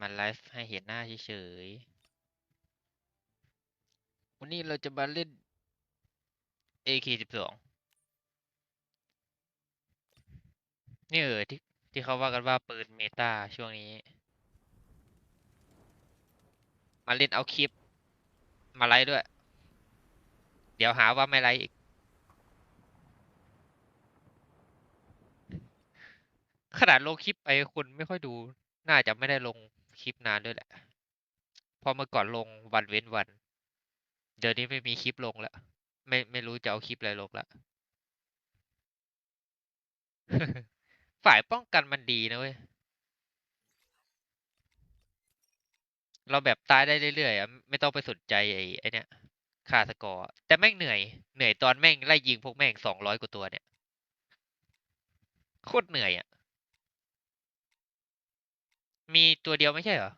มันไลฟ์ให้เห็นหน้าเฉยๆ วันนี้เราจะมาเล่น AK12 นี่เออที่ที่เขาว่ากันว่าปืนเมตาช่วงนี้ มาเล่นเอาคลิป มาไลฟ์ด้วย เดี๋ยวหาว่าไม่ไลฟ์อีก ขนาดลงคลิปไปคนไม่ค่อยดูน่าจะไม่ได้ลง คลิปนานด้วยแหละพอเมื่อก่อนลงวันเว้นวัน เดี๋ยวนี้ไม่มีคลิปลงแล้ว ไม่ไม่รู้จะเอาคลิปอะไรลงละฝ่ายป้องกันมันดีนะเว้ย เราแบบตายได้เรื่อยๆอะไม่ต้องไปสนใจไอ้ไอ้เนี่ยค่าสกอร์ แต่แม่งเหนื่อย เหนื่อยตอนแม่งไล่ยิงพวกแม่งสองร้อยกว่าตัวเนี่ย โคตรเหนื่อยอะ มีตัวเดียวไม่ใช่เหรอ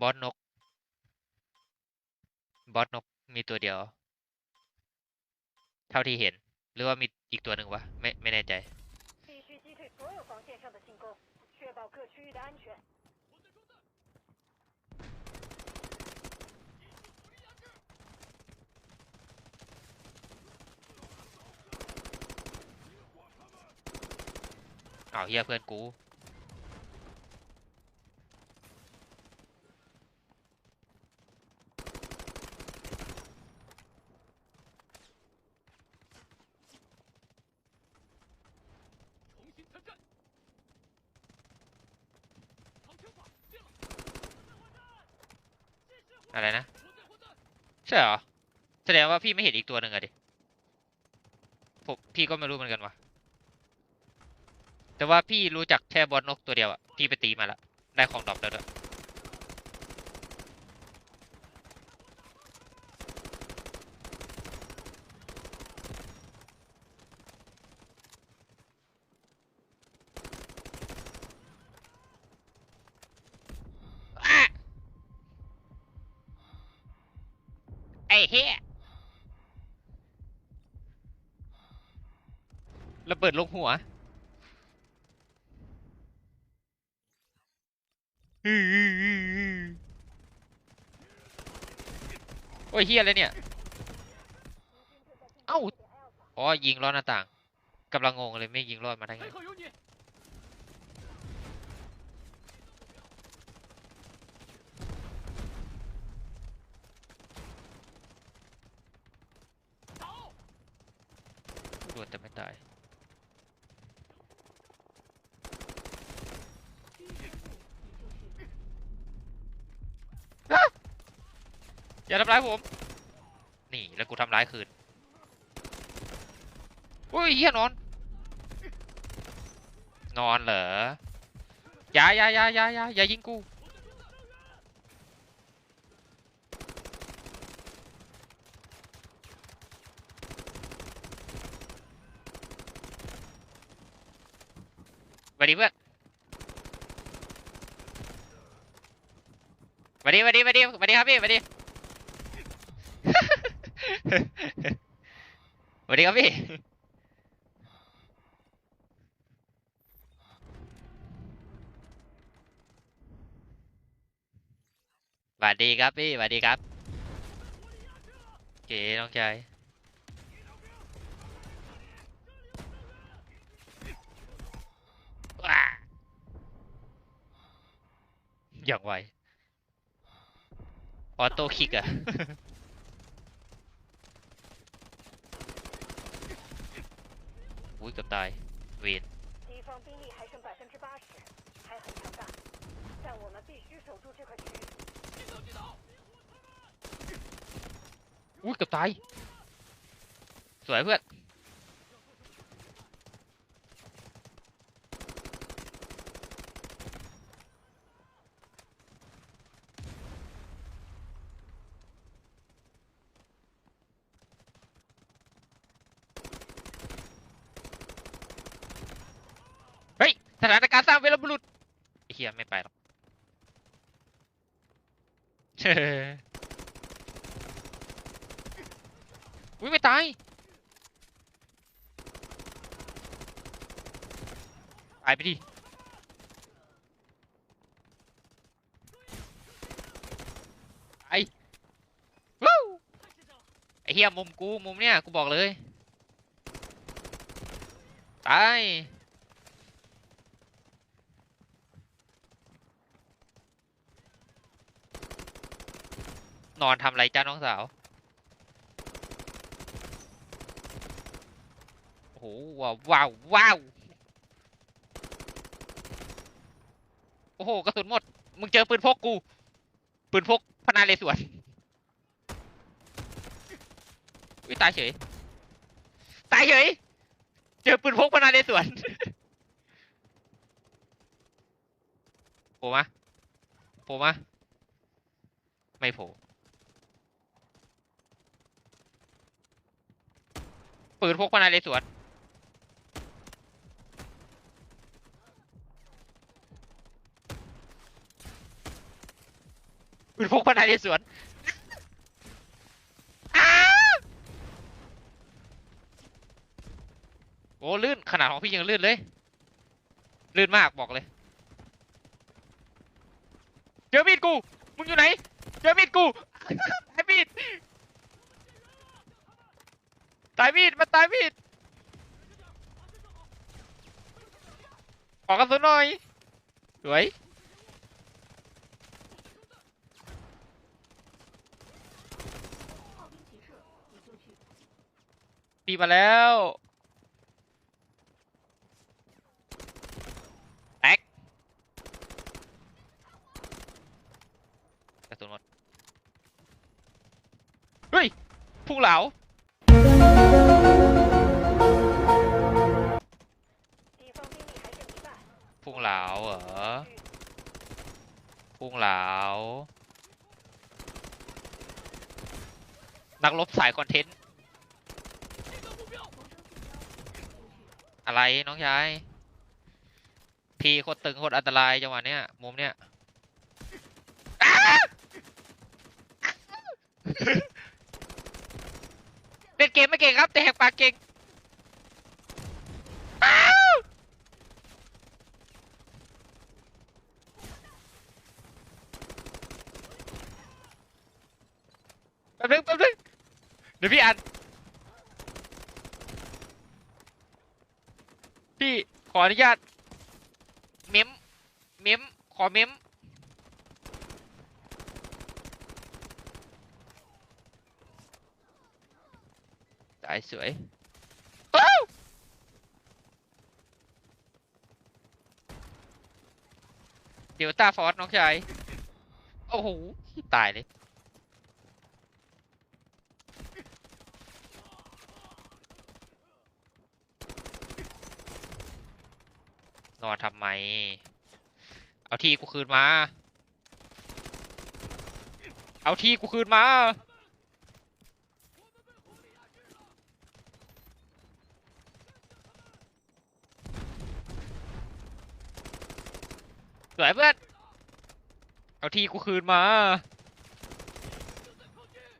บอสนก บอสนกมีตัวเดียว เท่าที่เห็น หรือว่ามีอีกตัวหนึ่งวะ ไม่ไม่แน่ใจเอาเฮียเพื่อนกู อะไรนะ ใช่เหรอ แสดงว่าพี่ไม่เห็นอีกตัวหนึ่งอะดิผมพี่ก็ไม่รู้เหมือนกันว่ะ แต่ว่าพี่รู้จักแค่บอสนกตัวเดียวอะพี่ไปตีมาละได้ของดรอปแล้วด้วย บิดลงหัวโอ้ยเฮียอะไรเนี่ย เอ้า อ๋อ ยิงล้อหน้าต่างกำลังงงเลยไม่ยิงรอดมาได้ไงโดนแต่ไม่ตาย อย่าทำร้ายผม นี่แล้วกูทำร้ายคืนอุ้ยเฮียนอน นอนเหรออย่าอย่าอย่าอย่าอย่าอย่ายิงกูวัสดีเพื่อนวัสดีวัสดีวัสดีวัสดีครับพี่วัสดี สวัสดีครับพี่สวัสดีครับพี่สวัสดีครับเก๋น้องชายว้าอย่างไวออโต้คิกอะ อุ้ยเกือบตายเสถานการณ์สร้างเวรบุรุษเฮียไม่ไปหรอกเฮ้ยไม่ตายตายไปดิไอวู้ไอเฮียมุมกูมุมเนี้ยกูบอกเลยตาย นอนทำไรจ้าน้องสาว โอ้โหว้าวว้าววาว โอ้โหกระสุนหมด มึงเจอปืนพกกู ปืนพกพนาเลสวนวิตายเฉย ตายเฉย เจอปืนพกพนาเลสวนโผล่มาโผล่มาไม่โผล่ ปืนพกพนาเลสวนปืนพกพนาเลสวนโอ้ลื่นขนาดของพี่ยังลื่นเลย ลื่นมากบอกเลย เจอมีดกู มึงอยู่ไหน เจอมีดกูตายมีด ตายมีดมันตายมีดขอกระสุนหน่อย สวย ปีมาแล้วแตกกระสุนหมด เฮ้ยพุ่งเหลา เหลาเหรอพุ่งเหลา นักรบสายคอนเทนต์ อะไรน้องชาย พี่โคตรตึงโคตรอันตรายจังหวะเนี้ย มุมเนี้ยอ้าเล่นเกมไม่เก่งครับ แต่แหกปากเก่งอ้าวแป๊บ นึงแป๊บนึงเดี๋ยวพี่อ่านพี่ขออนุญาตเมมเมมขอเมมตายสวยอ้าวเดลต้าฟอร์สน้องชาย โอ้โห ตายเลย นอนทำไม เอาที่กูคืนมา เอาที่กูคืนมาสวยเพื่อน เอาที่กูคืนมา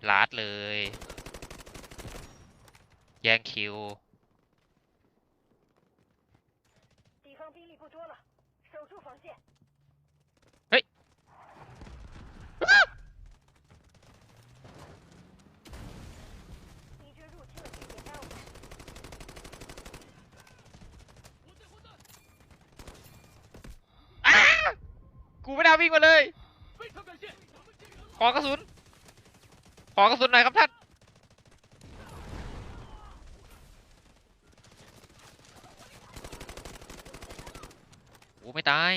ลาดเลย แย่งคิว กูไม่น่าวิ่งมาเลย 非常感谢，咱们进入 ขอกระสุน ขอกระสุนหน่อยครับท่าน โอ้ไม่ตาย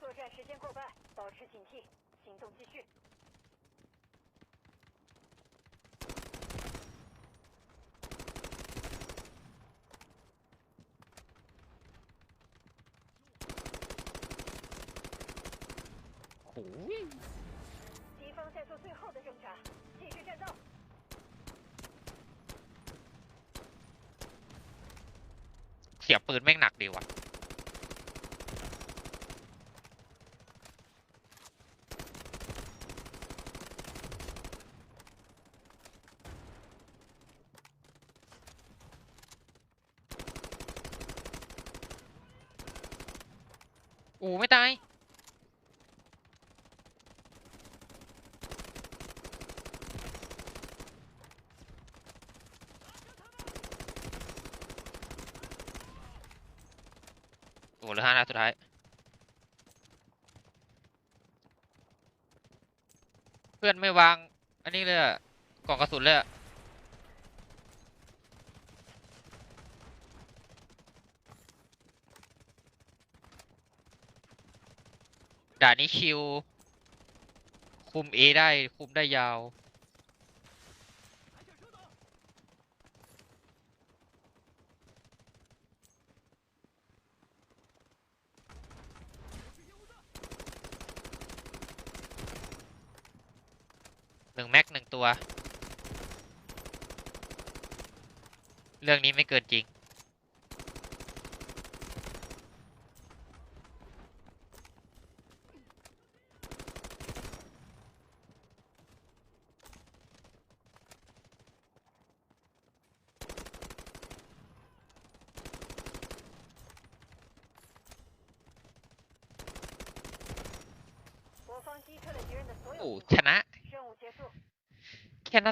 作战时间过半，保持警惕，行动继续。 สียงปืนแม่งหนักดีว่ะโอ้ไม่ตาย โอ้เหลือห้านัดสุดท้าย เพื่อน ไม่วาง อันนี้เลยอะกล่องกระสุนเลยอะด่านนี้ชิว คุมเอได้ คุมได้ยาว หนึ่งแม็กหนึ่งตัว เรื่องนี้ไม่เกินจริง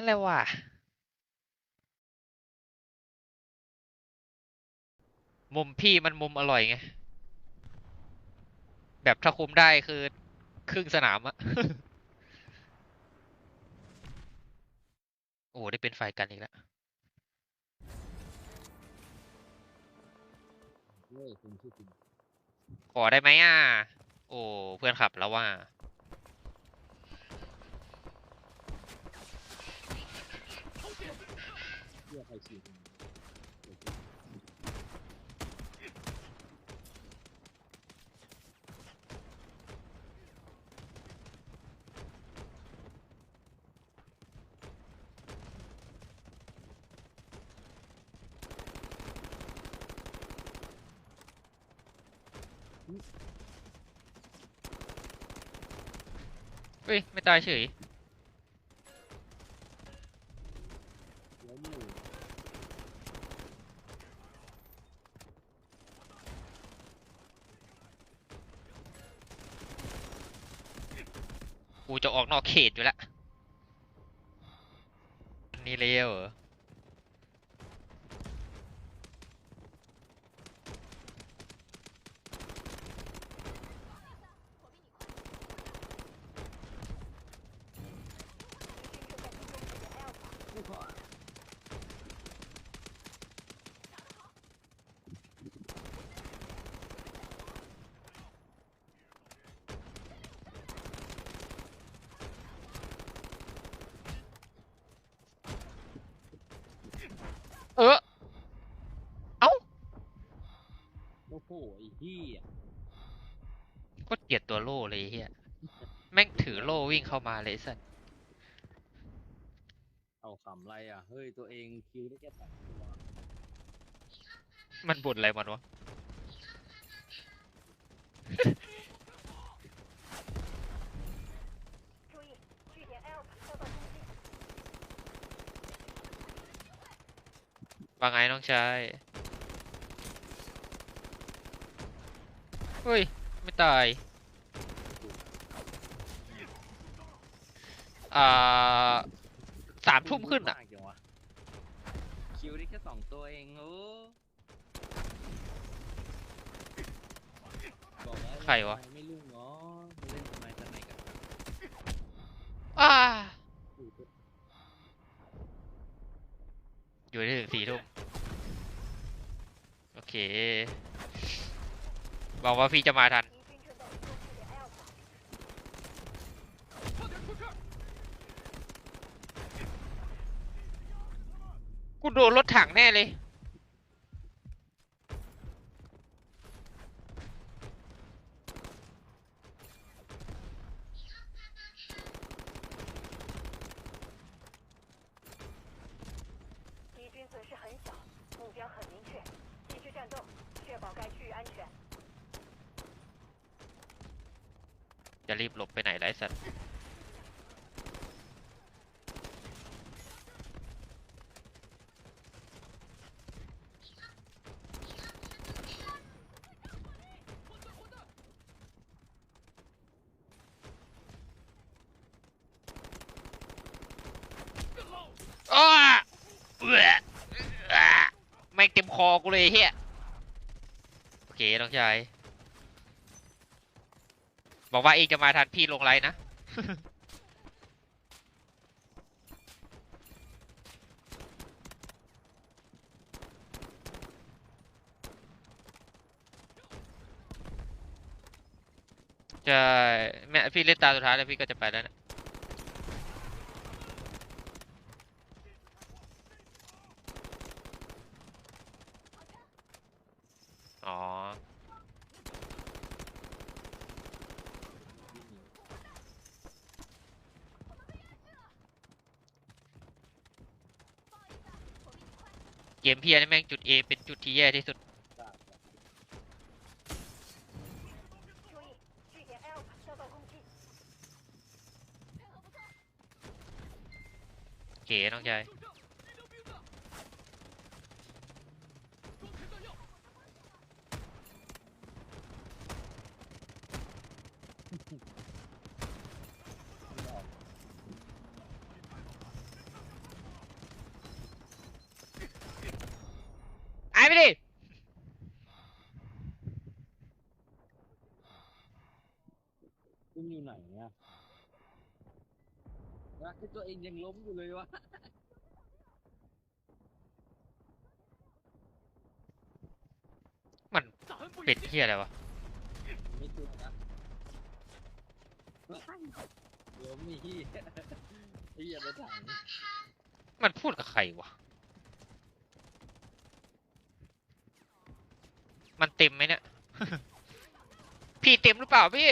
เลยว่ะ มุมพี่มันมุมอร่อยไง แบบถ้าคุมได้คือ ครึ่งสนามอะ โอ้ ได้เป็นฝ่ายกันอีกแล้วเว้ยคุณชื่อคุณขอได้ไหมอะ โอ้ เพื่อนขับแล้วว่า พื่อใครฉีดเฮ้ย ไม่ตายเฉย แล้วหมู่ กูจะออกนอกเขตอยู่แล้วนี่เร็วเหรอ不可เออ เอ้า โอ้โหไอ้เหี้ย ก็เกลียดตัวโล่เลยไอ้เฮียแม่งถือโล่วิ่ง เข้ามาเลยสันเอาขำไรอะ เฮ้ย ตัวเองคิวได้แค่สองตัวมันบ่นอะไรมันวะ ว่าไงน้องชายเฮ้ย ไม่ตาย อ่าสามทุ่มขึ้นอะมากจังวะคิวได้แค่สองตัวเองโอ้บอกแล้วใครวะ ไม่รุ่งเนาะเล่นทำไมทำไมกันอ่าอยู่ตัวอยู่ได้ถึงสี่ทุ่มโอเคหวังว่าพี่จะมาทัน กูโดนรถถังแน่เลย เต็มคอกูเลยเฮียโอเคน้องชายบอกว่าเองจะมาทันพี่ลงไลน์นะจะแม่พี่เล่นตาสุดท้ายแล้วพี่ก็จะไปแล้วนะ เกมพียนี่แม่งจุด A เป็นจุดที่แย่ที่สุด เก๋น้องชาย อะรักที่ตัวเองยังล้มอยู่เลยวะมันปิดเที่ยอะไรวะไม่ตัวนะล้มนี่ที่ที่อย่ถามมันพูดกับใครวะ มันเต็มไหมเนี่ย พี่เต็มหรือเปล่าพี่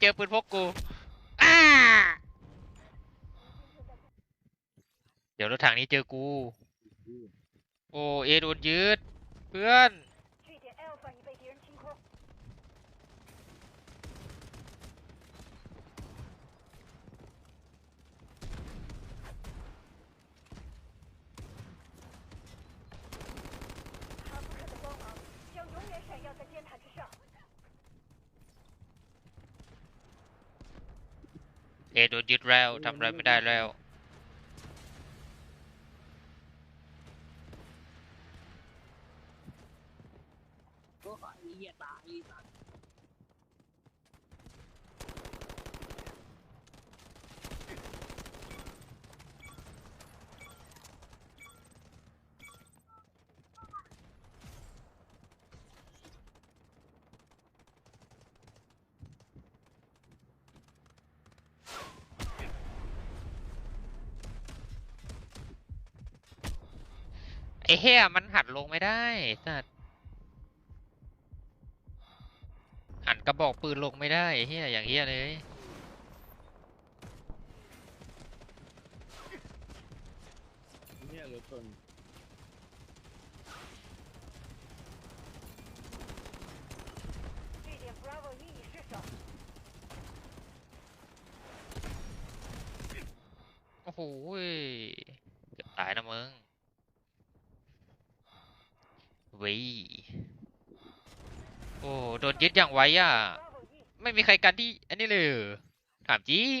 เจอปืนพกกูอ้าเดี๋ยวรถถังนี้เจอกู โอ้เอโดนยึด เพื่อน เอโดนยึดแล้วทำอะไรไม่ได้แล้วก็ไอ้เหี้ยตาย ไอ้เหี้ยมันหันลงไม่ได้สัตว์หันกระบอกปืนลงไม่ได้ไอ้เหี้ยอย่างเหี้ยเลยเนี่ยรถชนโอ้โหเกือบตายนะมึง เว้ย โอ้ โดนยึดอย่างไวอะ，ไม่มีใครกันที่ อันนี้เลย ถามจริง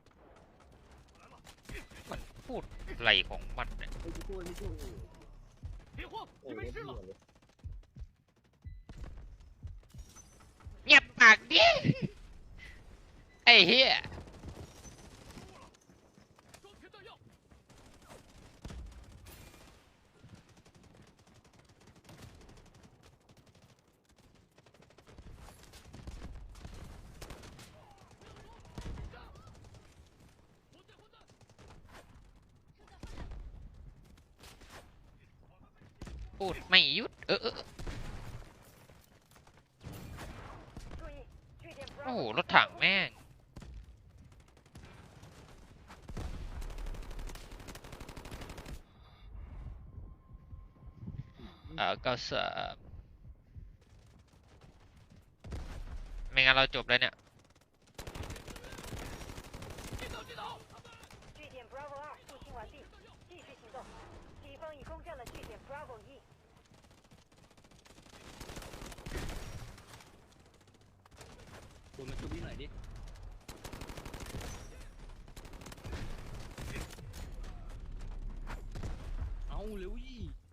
พูดไรของมันเนี่ยไยไ，เงียบปากดิไอ้เหี้ย พูดไม่ยุด เออโอ้โห รถถังแม่ง เออก็เสไม่งั้นเราจบเลยเนี่ย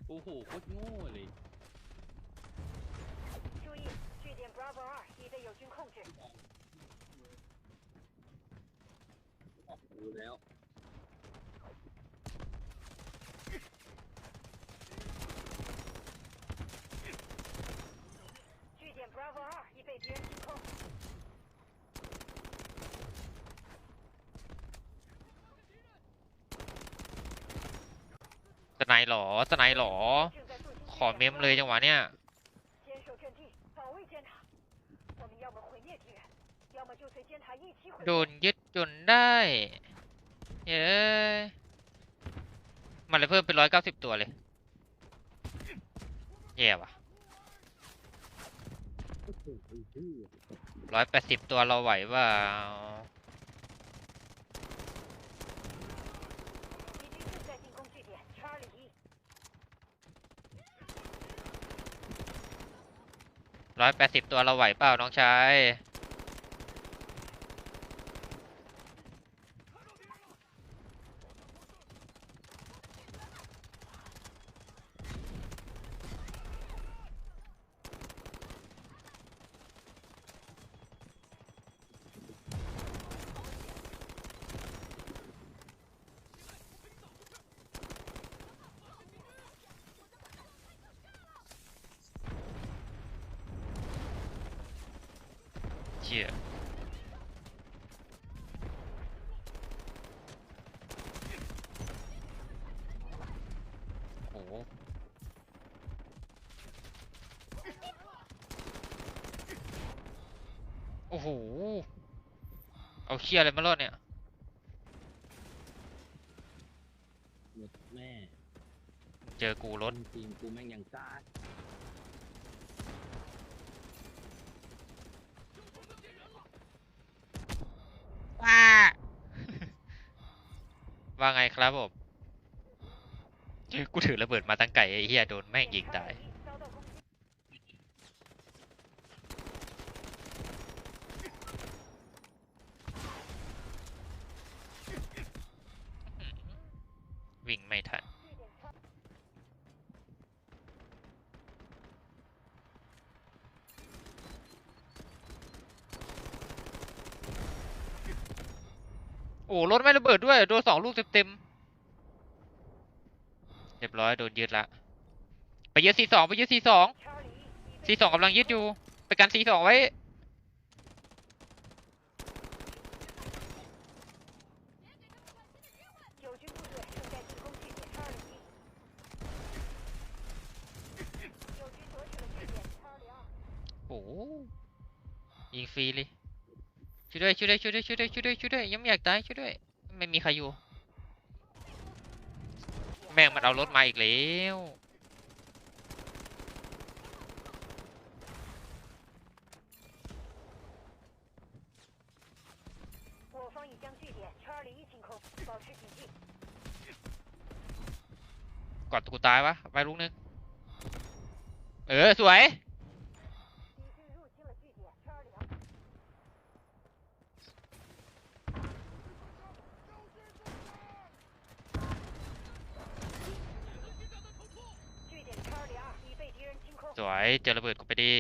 โอ้โหโคตรโง่เลย 注意，据点 Bravo 二已被友军控制。 ดูแล้ว 据点 Bravo 二已被敌人进控。 นายหรอสไนหรอ ขอเมมเลยจังหวะเนี้ยโดนยึดจนได้เย้มันเลยเพิ่มเป็นร้อยเก้าสิบตัวเลยแย่ว่ะร้อยแปดสิบตัวเราไหวว่า ร้อยแปดสิบตัวเราไหวเปล่าน้องชาย เชี่ยโอ้โห โอ้โห เอาเชี่ยอะไรมารอดเนี่ย หมดแม่เจอกูรถ จริงๆกูแม่งยังกล้าว้าว่าไงครับผมกูถือระเบิดมาตั้งไก่ไอ้เหี้ยโดนแม่งยิงตาย ไม่ระเบิดด้วยโดนสองลูกเต็มๆเรียบร้อยโดนยึดละไปยึดซีสองไปยึดซีสองซีสองกำลังยึดอยู่ไปกันซีสองไว้โอ้ยิงฟรีเลยช่วยด้วยช่วยด้วยช่วยด้วยช่วยด้วยช่วยด้วยช่วยด้วยยังไม่อยากตายช่วยด้วย ไม่มีใครอยู่ แม่งมันเอารถมาอีกแล้วกอดกูตายวะไปลูกนึง เออ สวย สวยเจอระเบิดกูไปดี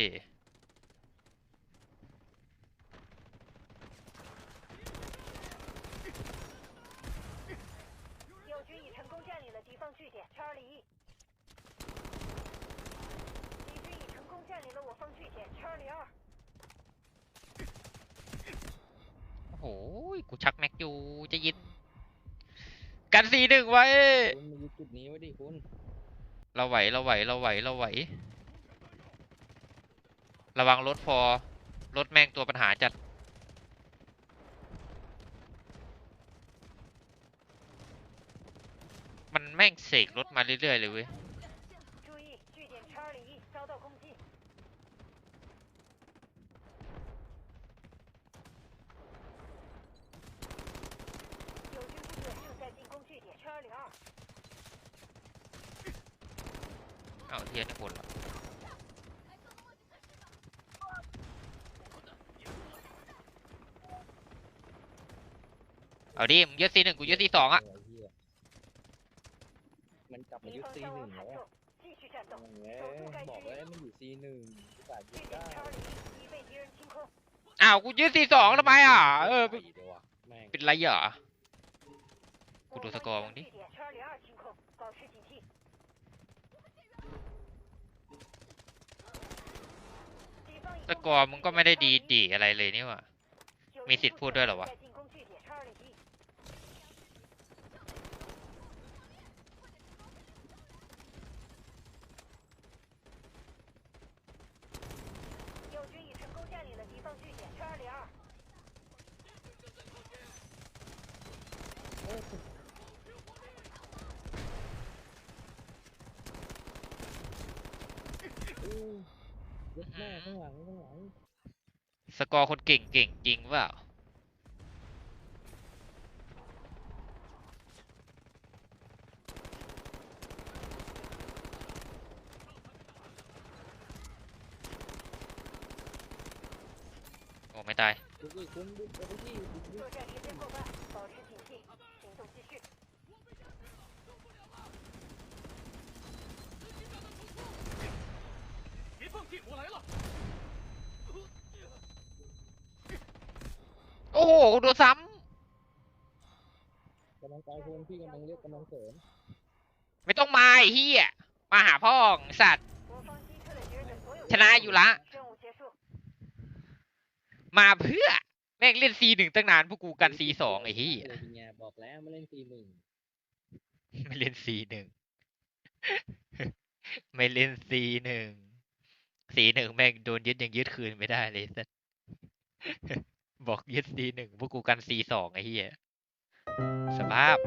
โอ้โห กูชักแม็กอยู่ จะยิน กันสีหนึ่งไว้เราไหว เราไหว เราไหว เราไหว ระวังรถพอ รถแม่งตัวปัญหาจัด มันแม่งเสกรถมาเรื่อย ๆ เลยเว้ยเอาเทียนคนละ เอาดิมึงยืดซีหนึ่งกูยืดซีสองอะมันกลับมายืดซีหนึ่งแล้วบอกแล้วมันอยู่ซีหนึ่งอ้าวกูยืดซีสองทำไมอะเออเป็นไรเหรอกูดูสกอร์มึงดิสกอร์มึงก็ไม่ได้ดีดีอะไรเลยนี่วะมีสิทธิ์พูดด้วยเหรอวะ 占领了敌方据点圈里二。 อู้ยึดแม่ข้างหลังข้างหลัง สกอร์คนเก่งเก่งจริงเปล่า ตาย ดูดิคุณดูเอาไปที่ดูดิ 作战时间过半，保持警惕，行动继续。别放弃，我来了！ โอ้โหกูโดนซ้ กำลังตายคนพี่กำลังเรียกกำลังเสริม ำไม่ต้องมาไอ้เฮียมาหาพ่องสัตว์ 我方击退了敌人的所有 ชนะอยู่ละ 任务结束。 มาเพื่อ แม่งเล่นซีหนึ่งตั้งนานพวกกูกันซีสองไอ้เฮียเลยเป็นไงบอกแล้วไม่เล่นซีหนึ่งไม่เล่นซีหนึ่งไม่เล่นซีหนึ่งซีหนึ่งแม่งโดนยึดยังยึดคืนไม่ได้เลยสัสบอกยึดซีหนึ่งพวกกูกันซีสองไอ้เหี้ยสภาพ